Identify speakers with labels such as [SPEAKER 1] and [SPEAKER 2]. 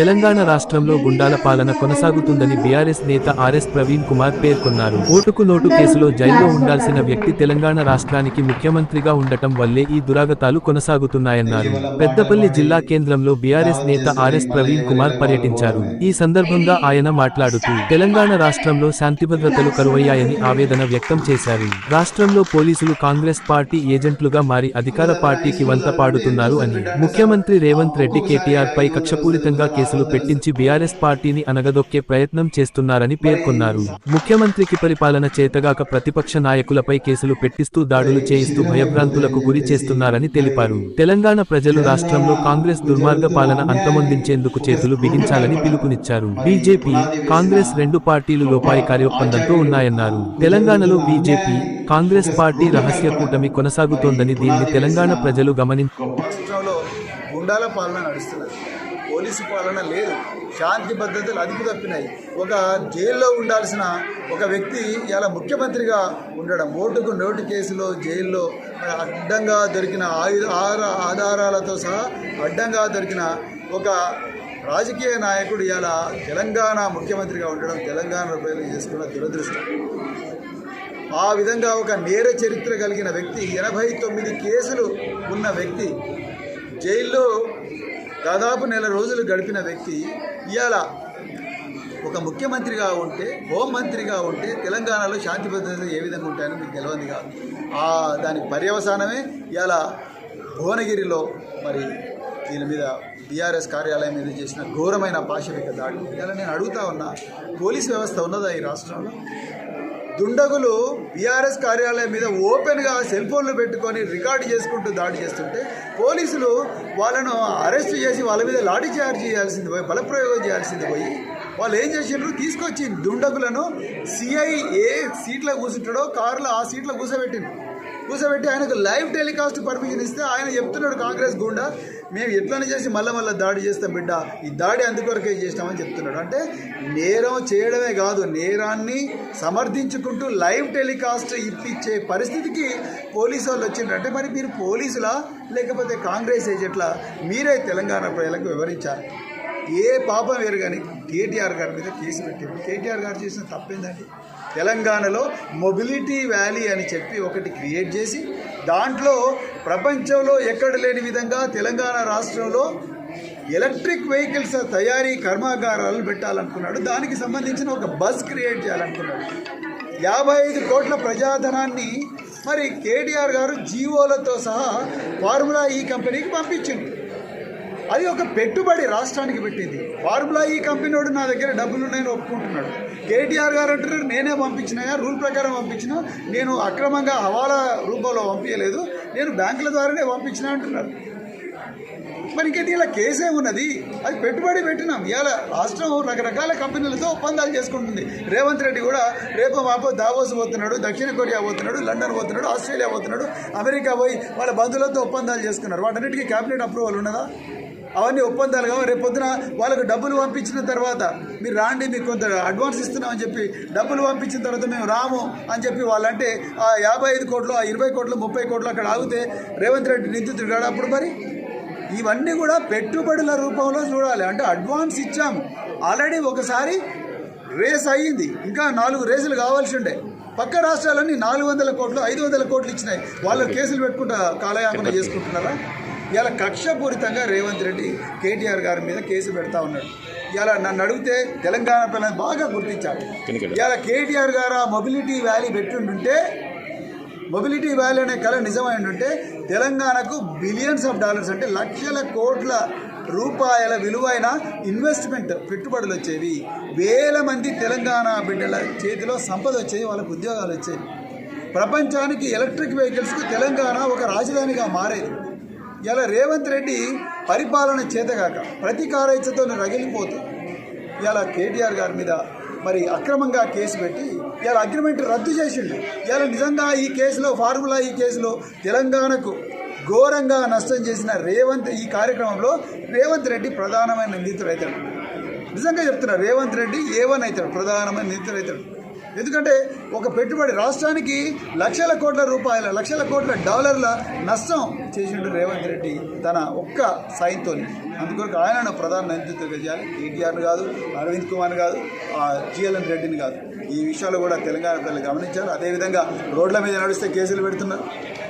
[SPEAKER 1] తెలంగాణ రాష్ట్రంలో గుండాల పాలన కొనసాగుతుందని బీఆర్ఎస్ నేత ఆర్ఎస్ ప్రవీణ్ కుమార్ పేర్కొన్నారు. ఓటుకు నోటు కేసులో జైల్లో ఉండాల్సిన వ్యక్తి తెలంగాణ రాష్ట్రానికి ముఖ్యమంత్రిగా ఉండటం వల్లే ఈ దురాగతాలు కొనసాగుతున్నాయన్నారు. పెద్దపల్లి జిల్లా కేంద్రంలో బీఆర్ఎస్ నేత ఆర్ఎస్ ప్రవీణ్ కుమార్ పర్యటించారు. ఈ సందర్భంగా ఆయన మాట్లాడుతూ తెలంగాణ రాష్ట్రంలో శాంతిభద్రతలు కరువయ్యాయని ఆవేదన వ్యక్తం చేశారు. రాష్ట్రంలో పోలీసులు కాంగ్రెస్ పార్టీ ఏజెంట్లుగా మారి అధికార పార్టీకి వంత పాడుతున్నారు అని. ముఖ్యమంత్రి రేవంత్ రెడ్డి కేటీఆర్ పై కక్షపూరితంగా కేసులు పెట్టించి బీఆర్ఎస్ పార్టీని అనగదొక్కే ప్రయత్నం చేస్తున్నారని పేర్కొన్నారు. ముఖ్యమంత్రికి పరిపాలన చేతగాక ప్రతిపక్ష నాయకులపై కేసులు పెట్టిస్తూ దాడులు చేయిస్తూ భయభ్రాంతులకు గురి చేస్తున్నారని తెలిపారు. తెలంగాణ ప్రజలు రాష్ట్రంలో కాంగ్రెస్ దుర్మార్గ పాలన అంతమొందించేందుకు చేతులు బిగించాలని పిలుపునిచ్చారు. బీజేపీ కాంగ్రెస్ రెండు పార్టీలు లోపాయి కార్యొప్పందంతో ఉన్నాయన్నారు. తెలంగాణలో బీజేపీ కాంగ్రెస్ పార్టీ రహస్య కూటమి కొనసాగుతోందని దీన్ని తెలంగాణ ప్రజలు గమనించారు
[SPEAKER 2] గుండాల పాలన నడుస్తున్నది. పోలీసు పాలన లేదు. శాంతి భద్రతలు అదుపు తప్పినాయి. ఒక జైల్లో ఉండాల్సిన ఒక వ్యక్తి ఇలా ముఖ్యమంత్రిగా ఉండడం ఓటుకు నోటు కేసులో జైల్లో అడ్డంగా దొరికిన ఆయుధ ఆధారాలతో సహా అడ్డంగా దొరికిన ఒక రాజకీయ నాయకుడు ఇలా తెలంగాణ ముఖ్యమంత్రిగా ఉండడం తెలంగాణ ప్రజలు చేసుకున్న దురదృష్టం. ఆ విధంగా ఒక నేర చరిత్ర కలిగిన వ్యక్తి ఎనభై తొమ్మిది కేసులు ఉన్న వ్యక్తి జైల్లో దాదాపు నెల రోజులు గడిపిన వ్యక్తి ఇవాళ ఒక ముఖ్యమంత్రిగా ఉంటే హోంమంత్రిగా ఉంటే తెలంగాణలో శాంతి భద్రతలు ఏ విధంగా ఉంటాయని మీకు తెలియదు కాదు ఆ దానికి పర్యవసానమే ఇవాళ భువనగిరిలో మరి దీని మీద బీఆర్ఎస్ కార్యాలయం మీద చేసిన ఘోరమైన పాశవిక దాడి. ఇలా నేను అడుగుతా ఉన్నా పోలీస్ వ్యవస్థ ఉన్నదా ఈ రాష్ట్రంలో? దుండగులు బీఆర్ఎస్ కార్యాలయం మీద ఓపెన్గా సెల్ ఫోన్లు పెట్టుకొని రికార్డు చేసుకుంటూ దాడి చేస్తుంటే పోలీసులు వాళ్ళను అరెస్ట్ చేసి వాళ్ళ మీద లాఠీ చార్జ్ చేయాల్సింది పోయి బలప్రయోగం చేయాల్సింది పోయి వాళ్ళు ఏం చేసిండ్రు? తీసుకొచ్చి దుండగులను సిఐ ఏ సీట్లో కూర్చుంటాడో కారులో ఆ సీట్లో కూర్చోబెట్టింది కూర్చోబెట్టి ఆయనకు లైవ్ టెలికాస్ట్ పర్మిషన్ ఇస్తే ఆయన చెప్తున్నాడు కాంగ్రెస్ గుండా మేము ఎట్లనే చేసి మళ్ళీ మళ్ళీ దాడి చేస్తాం బిడ్డ. ఈ దాడి అందుకొరకే చేసినామని చెప్తున్నాడు. అంటే నేరం చేయడమే కాదు నేరాన్ని సమర్థించుకుంటూ లైవ్ టెలికాస్ట్ ఇప్పించే పరిస్థితికి పోలీసు వాళ్ళు వచ్చిండ్రు. అంటే మరి మీరు పోలీసులా? లేకపోతే కాంగ్రెస్ ఏజెంట్లా? మీరే తెలంగాణ ప్రజలకు వివరించాలి. ఏ పాపం వేరు కానీ కేటీఆర్ గారి మీద కేసు పెట్టారు కేటీఆర్ గారు చేసిన తప్పేందండి? తెలంగాణలో మొబిలిటీ వ్యాలీ అని చెప్పి ఒకటి క్రియేట్ చేసి దాంట్లో ప్రపంచంలో ఎక్కడ లేని విధంగా తెలంగాణ రాష్ట్రంలో ఎలక్ట్రిక్ వెహికల్స్ తయారీ కర్మాగారాలు పెట్టాలనుకున్నాడు. దానికి సంబంధించిన ఒక బస్ క్రియేట్ చేయాలనుకున్నాడు. యాభై ఐదు కోట్ల ప్రజాధనాన్ని మరి కేటీఆర్ గారు జీవోలతో సహా ఫార్ములా ఈ కంపెనీకి పంపించింది అది ఒక పెట్టుబడి రాష్ట్రానికి పెట్టింది. ఫార్ములా ఈ కంపెనీ వాడు నా దగ్గర డబ్బులు ఉన్నాయని ఒప్పుకుంటున్నాడు. కేటీఆర్ గారు అంటున్నారు నేనే పంపించినాయా రూల్ ప్రకారం పంపించిన నేను అక్రమంగా హవాలా రూపంలో పంపించలేదు నేను బ్యాంకుల ద్వారానే పంపించిన అంటున్నారు. మరి ఇంక ఇలా కేసే ఉన్నది అది పెట్టుబడి పెట్టినాం. ఇవాళ రాష్ట్రం రకరకాల కంపెనీలతో ఒప్పందాలు చేసుకుంటుంది. రేవంత్ రెడ్డి కూడా రేపు మాపో దావోస్ పోతున్నాడు దక్షిణ కొరియా పోతున్నాడు లండన్ పోతున్నాడు ఆస్ట్రేలియా పోతున్నాడు అమెరికా పోయి వాళ్ళ బంధువులతో ఒప్పందాలు చేసుకున్నారు. వాటన్నిటికీ క్యాబినెట్ అప్రూవల్ ఉన్నదా? అవన్నీ ఒప్పందాలు కావు రేపు పొద్దున వాళ్ళకు డబ్బులు పంపించిన తర్వాత మీరు రాండి మీకు కొంత అడ్వాన్స్ ఇస్తున్నామని చెప్పి డబ్బులు పంపించిన తర్వాత మేము రాము అని చెప్పి వాళ్ళంటే ఆ యాభై ఐదు కోట్లు ఆ ఇరవై కోట్లు ముప్పై కోట్లు అక్కడ ఆగితే రేవంత్ రెడ్డి నిందితుడు కాడు అప్పుడు మరి? ఇవన్నీ కూడా పెట్టుబడుల రూపంలో చూడాలి. అంటే అడ్వాన్స్ ఇచ్చాము ఆల్రెడీ ఒకసారి రేస్ అయ్యింది. ఇంకా నాలుగు రేసులు కావాల్సి ఉండే. పక్క రాష్ట్రాలన్నీ నాలుగు వందల కోట్లు ఐదు వందల కోట్లు ఇచ్చినాయి. వాళ్ళు కేసులు పెట్టుకుంటా కాలయాపన చేసుకుంటున్నారా? ఇలా కక్షపూరితంగా రేవంత్ రెడ్డి కేటీఆర్ గారి మీద కేసు పెడతా ఉన్నాడు. ఇలా నన్ను అడిగితే తెలంగాణ పిల్లలు బాగా గుర్తించారు. ఇలా కేటీఆర్ గారు ఆ మొబిలిటీ వ్యాలీ పెట్టుంటుంటే మొబిలిటీ వ్యాలీ అనే కళ నిజమైందంటే తెలంగాణకు బిలియన్స్ ఆఫ్ డాలర్స్ అంటే లక్షల కోట్ల రూపాయల విలువైన ఇన్వెస్ట్మెంట్ పెట్టుబడులు వచ్చేవి. వేల మంది తెలంగాణ బిడ్డల చేతిలో సంపద వచ్చేది వాళ్ళకు ఉద్యోగాలు వచ్చేవి. ప్రపంచానికి ఎలక్ట్రిక్ వెహికల్స్కి తెలంగాణ ఒక రాజధానిగా మారేది. ఇలా రేవంత్ రెడ్డి పరిపాలన చేతగాక ప్రతీకారైచతో రగిలిపోతుంది ఇలా కేటీఆర్ గారి మీద మరి అక్రమంగా కేసు పెట్టి ఇలా అగ్రిమెంట్ రద్దు చేసిండు. ఇలా నిజంగా ఈ కేసులో ఫార్ములా ఈ కేసులో తెలంగాణకు ఘోరంగా నష్టం చేసిన రేవంత్ ఈ కార్యక్రమంలో రేవంత్ రెడ్డి ప్రధానమైన నిందితుడు అవుతాడు నిజంగా చెప్తున్నా రేవంత్ రెడ్డి ఏవన్ అవుతాడు? ప్రధానమైన నిందితుడు అవుతాడు ఎందుకంటే ఒక పెట్టుబడి రాష్ట్రానికి లక్షల కోట్ల రూపాయల లక్షల కోట్ల డాలర్ల నష్టం చేసిండు రేవంత్ రెడ్డి తన ఒక్క సాయంతో అందుకొరకు ఆయనను ప్రధాన నేతృత్వం చేయాలి కేటీఆర్ని కాదు అరవింద్ కుమార్ని కాదు ఆ జిఎల్ఎన్ రెడ్డిని కాదు. ఈ విషయాలు కూడా తెలంగాణ ప్రజలు గమనించారు. అదేవిధంగా రోడ్ల మీద నడిస్తే కేసులు పెడుతున్నారు.